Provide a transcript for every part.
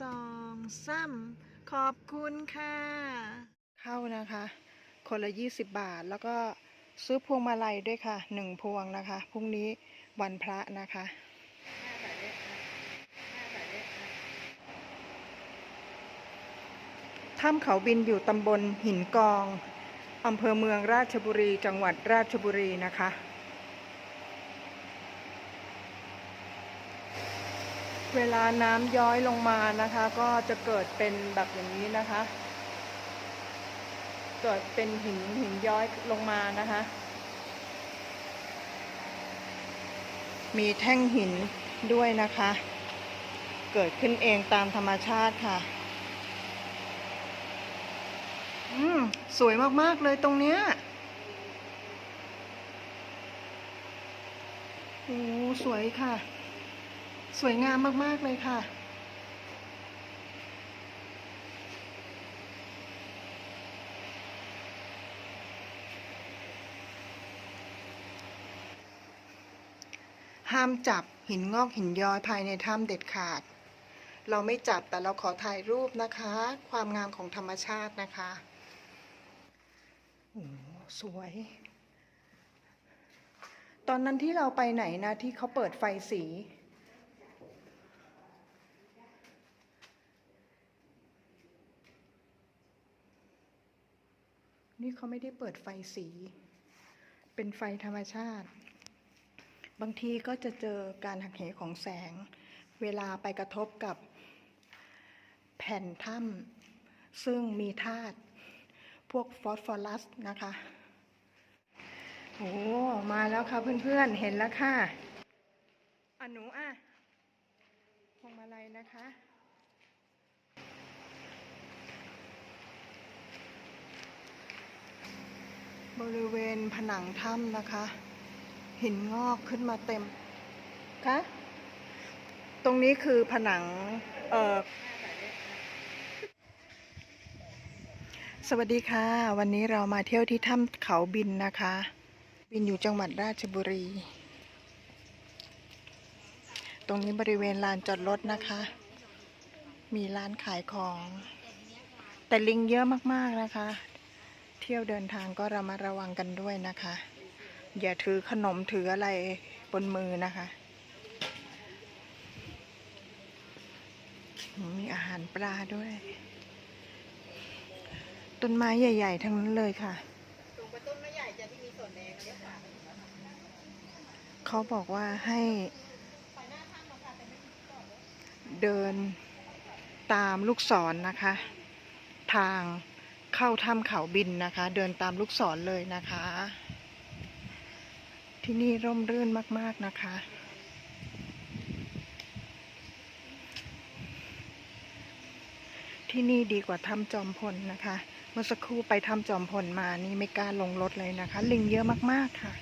สองซ้ำขอบคุณค่ะ เข้านะคะ คนละ20บาทแล้วก็ซื้อพวงมาลัยด้วยค่ะหนึ่งพวงนะคะพรุ่งนี้วันพระนะคะถ้ำเขาบินอยู่ตำบลหินกองอำเภอเมืองราชบุรี จังหวัดราชบุรีนะคะ เวลาน้ำย้อยลงมานะคะ ก็จะเกิดเป็นแบบอย่างนี้นะคะ เกิดเป็นหินหินย้อยลงมานะคะ มีแท่งหินด้วยนะคะ เกิดขึ้นเองตามธรรมชาติค่ะ อืม สวยมาก ๆ เลยตรงเนี้ยโอ้สวยค่ะ สวยงามมากๆเลยค่ะ ห้ามจับหินงอกหินย้อยภายในถ้ำเด็ดขาด เราไม่จับแต่เราขอถ่ายรูปนะคะ ความงามของธรรมชาตินะคะโอ้สวย ตอนนั้นที่เราไปไหนนะที่เขาเปิดไฟสี นี่เขาไม่ได้เปิดไฟสี เป็นไฟธรรมชาติ บางทีก็จะเจอการหักเหของแสง เวลาไปกระทบกับแผ่นถ้ำซึ่งมีธาตุพวกฟอสฟอรัสนะคะ โอ้มาแล้วค่ะเพื่อนๆ เห็นแล้วค่ะอะหนูอะพวงมาลัยนะคะ บริเวณผนังถ้ำนะคะ หินงอกขึ้นมาเต็มคะตรงนี้คือผนังเอ่อสวัสดีค่ะ วันนี้เรามาเที่ยวที่ถ้ำเขาบินนะคะ บินอยู่จังหวัดราชบุรี ตรงนี้บริเวณลานจอดรถนะคะ มีร้านขายของ แต่ลิงเยอะมากๆนะคะ เที่ยวเดินทางก็ระมัดระวังกันด้วยนะคะ อย่าถือขนมถืออะไรบนมือนะคะ มีอาหารปลาด้วย ต้นไม้ใหญ่ ๆ ทั้งนั้นเลยค่ะเขาเขาบอกว่าให้เดินตามลูกศรนะคะ ทาง เข้าถ้ำเขาบินนะคะ เดินตามลูกศรเลยนะคะ ที่นี่ร่มรื่นมาก ๆ นะคะ ที่นี่ดีกว่าถ้ำจอมพลนะคะ เมื่อสักครู่ไปถ้ำจอมพลมานี่ไม่กล้าลงรถเลยนะคะ ลิงเยอะมาก ๆ ค่ะ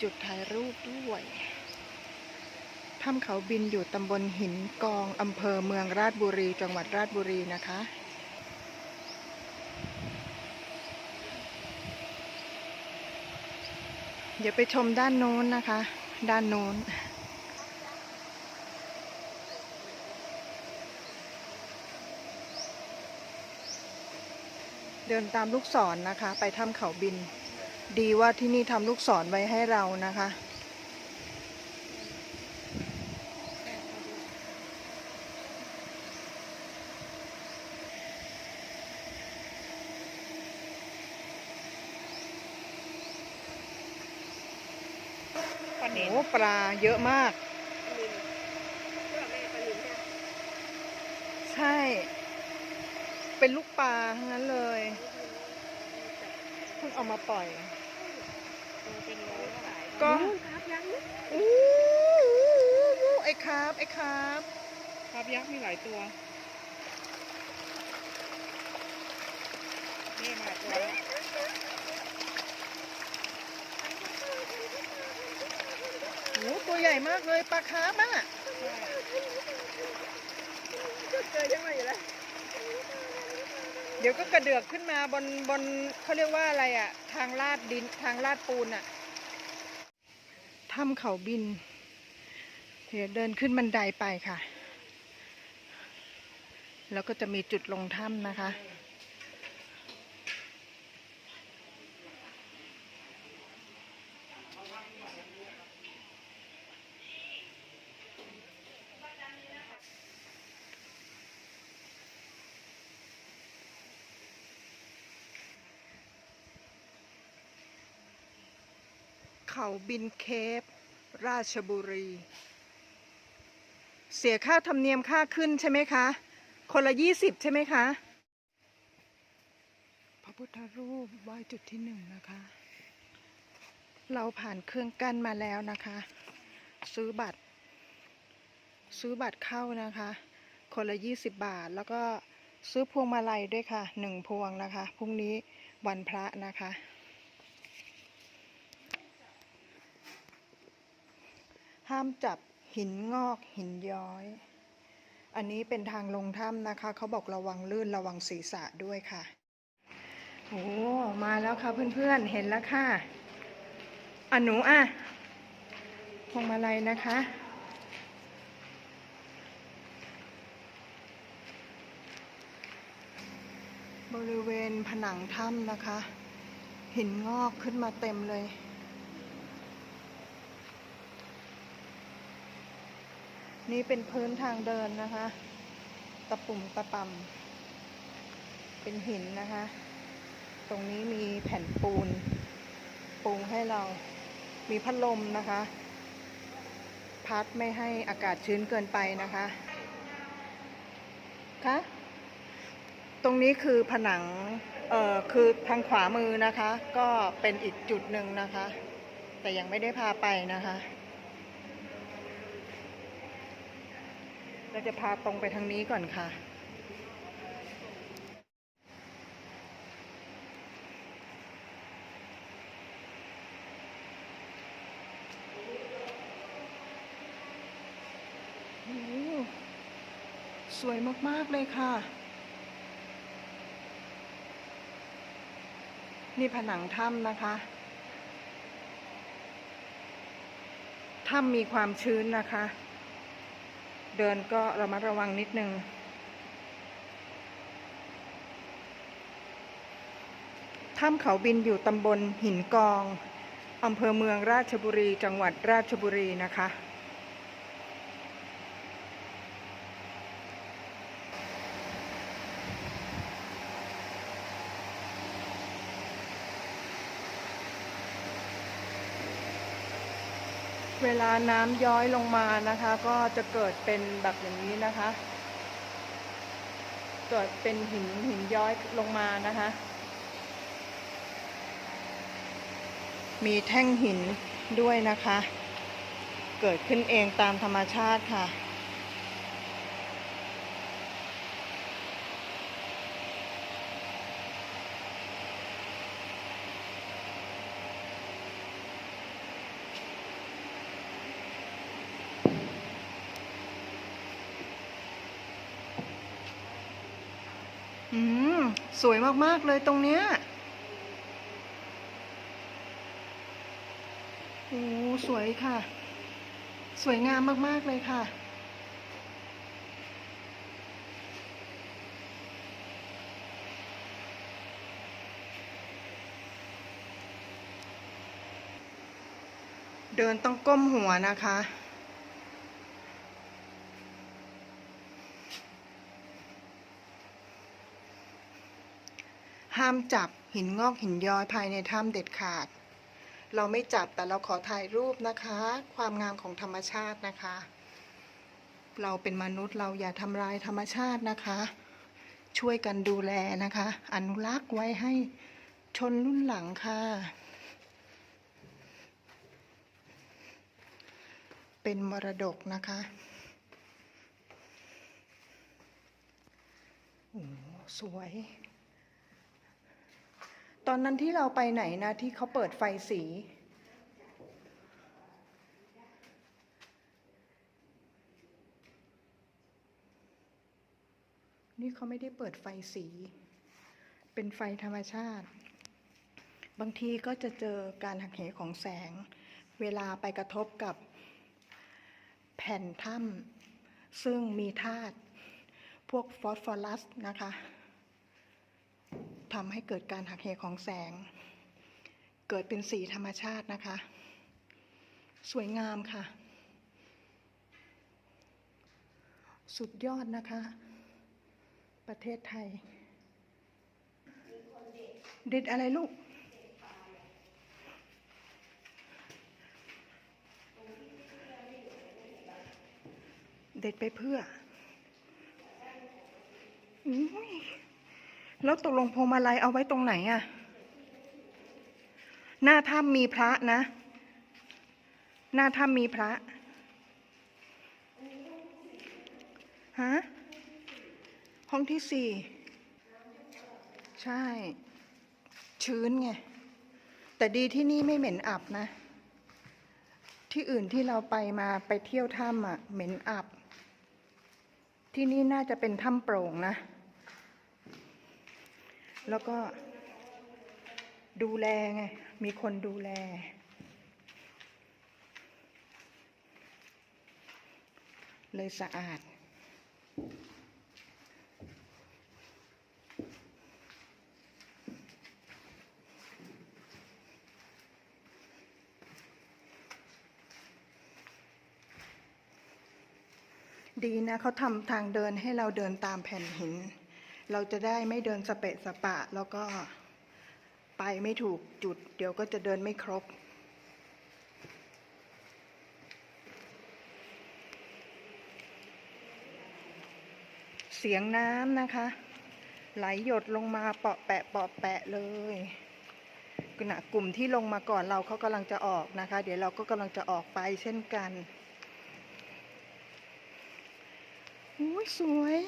จุดถ่ายรูปด้วยถ้ำเขาบินอยู่ตำบลหินกองอำเภอเมืองราชบุรี จังหวัดราชบุรีนะคะ เดี๋ยวไปชมด้านโน้นนะคะ ด้านโน้นเดินตามลูกศรนนะคะ ไปถ้ำเขาบิน ดีว่าที่นี่ทำลูกศรไว้ให้เรานะคะ ปลาเน็นโอ้ปลาเยอะมากลินเพื่อแม่ปลาลินเนี่ยใช่ เป็นลูกปลาทั้งนั้นเลย เพิ่งเอามาปล่อยตัวเป็นโลขายก็ครับยักษ์อู้หูไอ้ครับ ไอ้ครับครับยักษ์มีหลายตัว นี่มาตัวแล้วโอ้ตัวใหญ่มากเลยปลาคาร์ฟอะใช่ เดี๋ยวก็กระเดือกขึ้นมาบนบนเขาเรียกว่าอะไรอะทางลาดดินทางลาดปูนอะถ้ำเขาบิน เดี๋ยวเดินขึ้นบันไดไปค่ะ แล้วก็จะมีจุดลงถ้ำนะคะ เขาบินเคป ราชบุรี เสียค่าธรรมเนียมค่าขึ้นใช่ไหมคะ คนละยี่สิบใช่ไหมคะ พระพุทธรูปไหว้จุดที่หนึ่งนะคะ เราผ่านเครื่องกั้นมาแล้วนะคะ ซื้อบัตร ซื้อบัตรเข้านะคะ คนละยี่สิบบาทแล้วก็ซื้อพวงมาลัยด้วยค่ะหนึ่งพวงนะคะ พรุ่งนี้วันพระนะคะ ห้ามจับหินงอกหินย้อย อันนี้เป็นทางลงถ้ำนะคะ เขาบอกระวังลื่นระวังศีรษะด้วยค่ะโอ้มาแล้วค่ะเพื่อนๆเห็นแล้วค่ะอะหนูอะพวงมาลัยนะคะ บริเวณผนังถ้ำนะคะ หินงอกขึ้นมาเต็มเลย นี่เป็นพื้นทางเดินนะคะ ตะปุ่มตะปำเป็นหินนะคะ ตรงนี้มีแผ่นปูน ปูให้เรา มีพัดลมนะคะ พัดไม่ให้อากาศชื้นเกินไปนะคะคะตรงนี้คือผนัง เอ่อ คือทางขวามือนะคะ ก็เป็นอีกจุดหนึ่งนะคะ แต่ยังไม่ได้พาไปนะคะ เราจะพาตรงไปทางนี้ก่อนค่ะ สวยมาก ๆ เลยค่ะ นี่ผนังถ้ำนะคะถ้ำมีความชื้นนะคะ เดินก็ระมัดระวังนิดนึง ถ้ำเขาบินอยู่ตำบลหินกอง อำเภอเมืองราชบุรี จังหวัดราชบุรีนะคะ เวลาน้ำย้อยลงมานะคะ ก็จะเกิดเป็นแบบอย่างนี้นะคะ เกิดเป็นหินหินย้อยลงมานะคะ มีแท่งหินด้วยนะคะ เกิดขึ้นเองตามธรรมชาติค่ะ อืม สวยมาก ๆ เลยตรงเนี้ยโอ้สวยค่ะ สวยงามมาก ๆ เลยค่ะ เดินต้องก้มหัวนะคะ ห้ามจับหินงอกหินย้อยภายในถ้ำเด็ดขาด เราไม่จับแต่เราขอถ่ายรูปนะคะ ความงามของธรรมชาตินะคะ เราเป็นมนุษย์เราอย่าทำลายธรรมชาตินะคะ ช่วยกันดูแลนะคะ อนุรักษ์ไว้ให้ชนรุ่นหลังค่ะ เป็นมรดกนะคะโอ้สวย ตอนนั้นที่เราไปไหนนะที่เขาเปิดไฟสี นี่เขาไม่ได้เปิดไฟสี เป็นไฟธรรมชาติ บางทีก็จะเจอการหักเหของแสง เวลาไปกระทบกับแผ่นถ้ำซึ่งมีธาตุพวกฟอสฟอรัสนะคะ ทำให้เกิดการหักเหของแสง เกิดเป็นสีธรรมชาตินะคะ สวยงามค่ะ สุดยอดนะคะ ประเทศไทยเด็ดอะไรลูกเด็ดไปเพื่ออุ๊ย แล้วตกลงพวงมาลัยเอาไว้ตรงไหนอะหน้าถ้ำมีพระนะ หน้าถ้ำมีพระฮะห้องที่สี่ใช่ ชื้นไง แต่ดีที่นี่ไม่เหม็นอับนะ ที่อื่นที่เราไปมาไปเที่ยวถ้ำอะ เหม็นอับ ที่นี่น่าจะเป็นถ้ำโปร่งนะ แล้วก็ดูแลไง มีคนดูแล เลยสะอาด ดีนะเขาทำทางเดินให้เราเดินตามแผ่นหิน เราจะได้ไม่เดินสเปะสปะ แล้วก็ไปไม่ถูกจุด เดี๋ยวก็จะเดินไม่ครบ เสียงน้ำนะคะ ไหลหยดลงมาเปาะแปะเปาะแปะเลยขณะกลุ่มที่ลงมาก่อนเราเขากำลังจะออกนะคะ เดี๋ยวเราก็กำลังจะออกไปเช่นกันอุ้ยสวย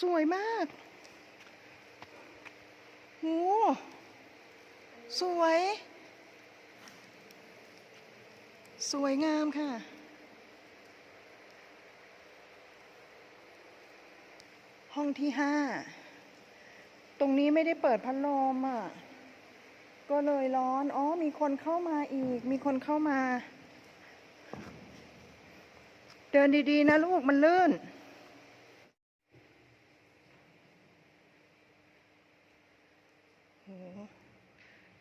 สวยมากโอ้สวย สวยงามค่ะ ห้องที่ห้า ตรงนี้ไม่ได้เปิดพัดลมอะ ก็เลยร้อน อ๋อ มีคนเข้ามาอีก มีคนเข้ามา เดินดีๆนะลูก มันลื่น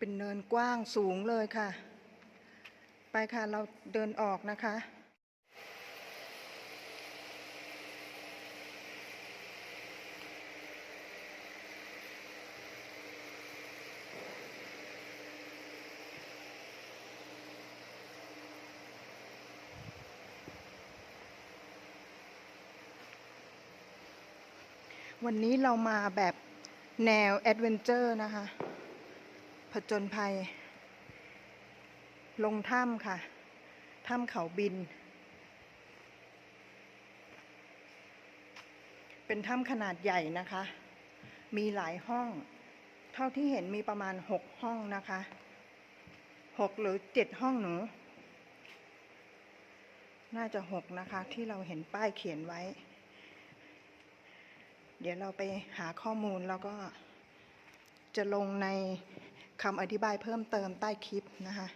เป็นเนินกว้างสูงเลยค่ะ ไปค่ะเราเดินออกนะคะ วันนี้เรามาแบบแนวแอดเวนเจอร์นะคะ ผจญภัย ลงถ้ำค่ะ ถ้ำเขาบิน เป็นถ้ำขนาดใหญ่นะคะ มีหลายห้อง เท่าที่เห็นมีประมาณหกห้องนะคะหกหรือเจ็ดห้องหนู น่าจะหกนะคะ ที่เราเห็นป้ายเขียนไว้ เดี๋ยวเราไปหาข้อมูลแล้วก็จะลงใน คำอธิบายเพิ่มเติมใต้คลิปนะคะ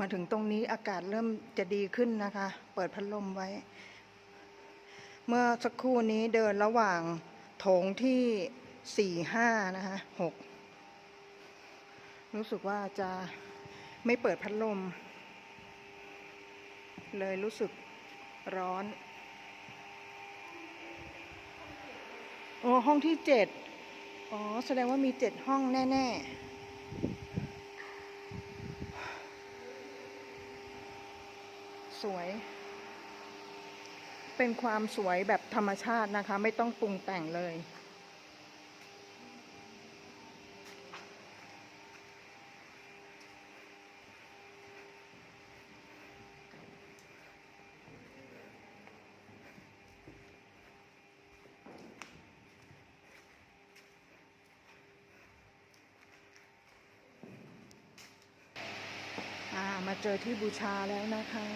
มาถึงตรงนี้อากาศเริ่มจะดีขึ้นนะคะ เปิดพัดลมไว้ เมื่อสักครู่นี้เดินระหว่างโถงที่สี่ห้านะคะหกรู้สึกว่าจะ ไม่เปิดพัดลม เลยรู้สึกร้อน โอ้ห้องที่เจ็ดอ๋อ แสดงว่ามีเจ็ดห้องแน่ๆสวย เป็นความสวยแบบธรรมชาตินะคะ ไม่ต้องปรุงแต่งเลย อ เจอที่บูชาแล้วนะคะ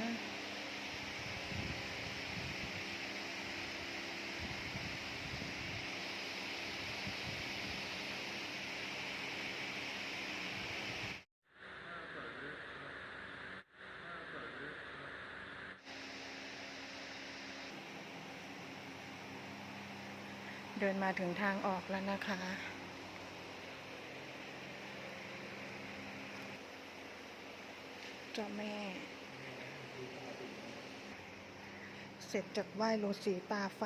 เดินมาถึงทางออกแล้วนะคะ เจ้าแม่ เสร็จจากไหว้ฤาษีตาไฟ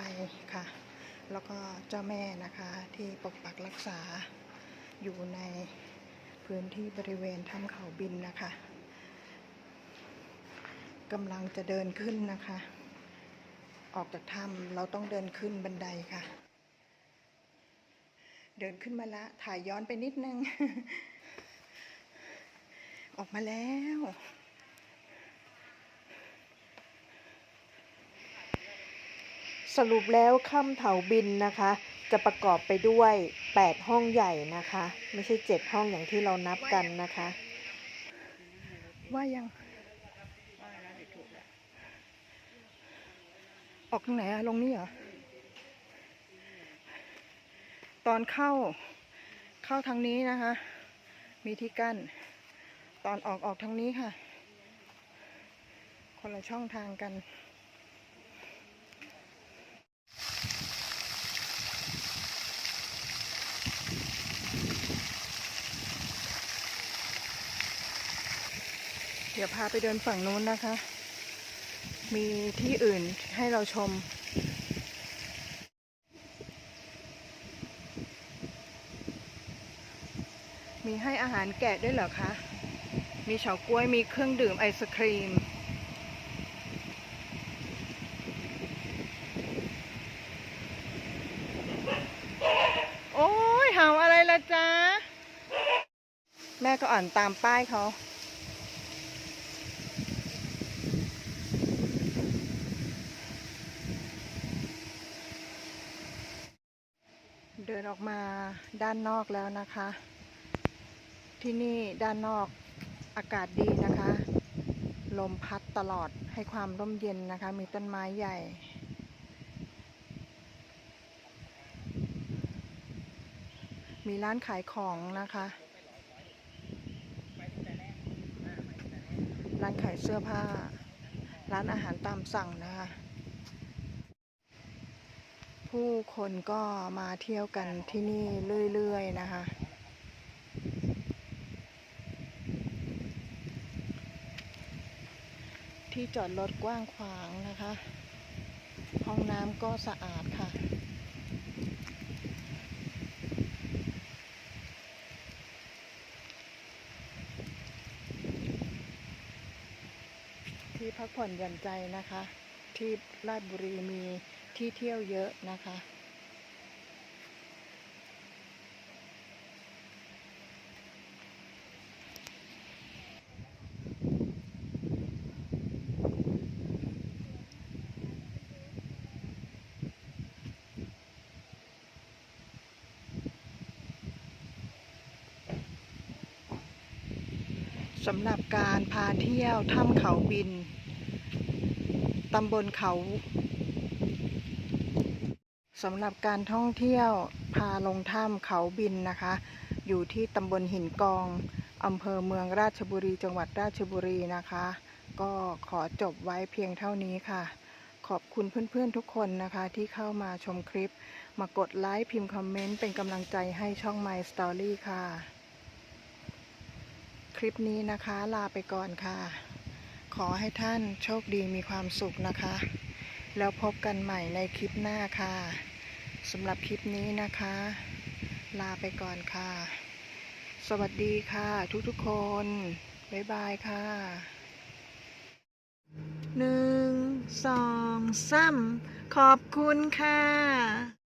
ค่ะ แล้วก็เจ้าแม่นะคะที่ปกปักรักษาอยู่ในพื้นที่บริเวณถ้ำเขาบินนะคะกำลังจะเดินขึ้นนะคะ ออกจากถ้ำเราต้องเดินขึ้นบันไดค่ะ เดินขึ้นมาละ ถ่ายย้อนไปนิดนึง ออกมาแล้ว สรุปแล้วค่ำเถาบินนะคะ จะประกอบไปด้วย 8 ห้องใหญ่นะคะ ไม่ใช่ 7 ห้องอย่างที่เรานับกันนะคะ ว่ายัง ออกทางไหนอะลงนี่เหรอ ตอนเข้าเข้าทางนี้นะคะ มีที่กั้น ตอนออกออกทางนี้ค่ะ คนละช่องทางกันเดี๋ยวพาไปเดินฝั่งนู้นนะคะ มีที่อื่นให้เราชม มีให้อาหารแกะด้วยเหรอคะ มีเฉาก๊วยมีเครื่องดื่มไอศครีม โอ้ยเห่าอะไรละจ๊ะ แม่ก็อ่านตามป้ายเขาเดินออกมาด้านนอกแล้วนะคะ ที่นี่ด้านนอก อากาศดีนะคะ ลมพัดตลอดให้ความร่มเย็นนะคะ มีต้นไม้ใหญ่ มีร้านขายของนะคะ ร้านขายเสื้อผ้า ร้านอาหารตามสั่งนะคะ ผู้คนก็มาเที่ยวกันที่นี่เรื่อย ๆ นะคะ ที่จอดรถกว้างขวางนะคะ ห้องน้ำก็สะอาดค่ะ ที่พักผ่อนหย่อนใจนะคะ ที่ราชบุรีมีที่เที่ยวเยอะนะคะ สำหรับการพาเที่ยวถ้ำเขาบิน ตำบลเขา สำหรับการท่องเที่ยวพาลงถ้ำเขาบินนะคะ อยู่ที่ตำบลหินกองอำเภอเมืองราชบุรี จังหวัดราชบุรีนะคะ ก็ขอจบไว้เพียงเท่านี้ค่ะ ขอบคุณเพื่อนๆทุกคนนะคะ ที่เข้ามาชมคลิป มากดไลค์พิมพ์คอมเมนต์เป็นกำลังใจให้ช่อง My Story ค่ะ คลิปนี้นะคะลาไปก่อนค่ะ ขอให้ท่านโชคดีมีความสุขนะคะ แล้วพบกันใหม่ในคลิปหน้าค่ะสำหรับคลิปนี้นะคะ ลาไปก่อนค่ะ สวัสดีค่ะ ทุกๆคน บ๊ายบายค่ะหนึ่งสองสามขอบคุณค่ะ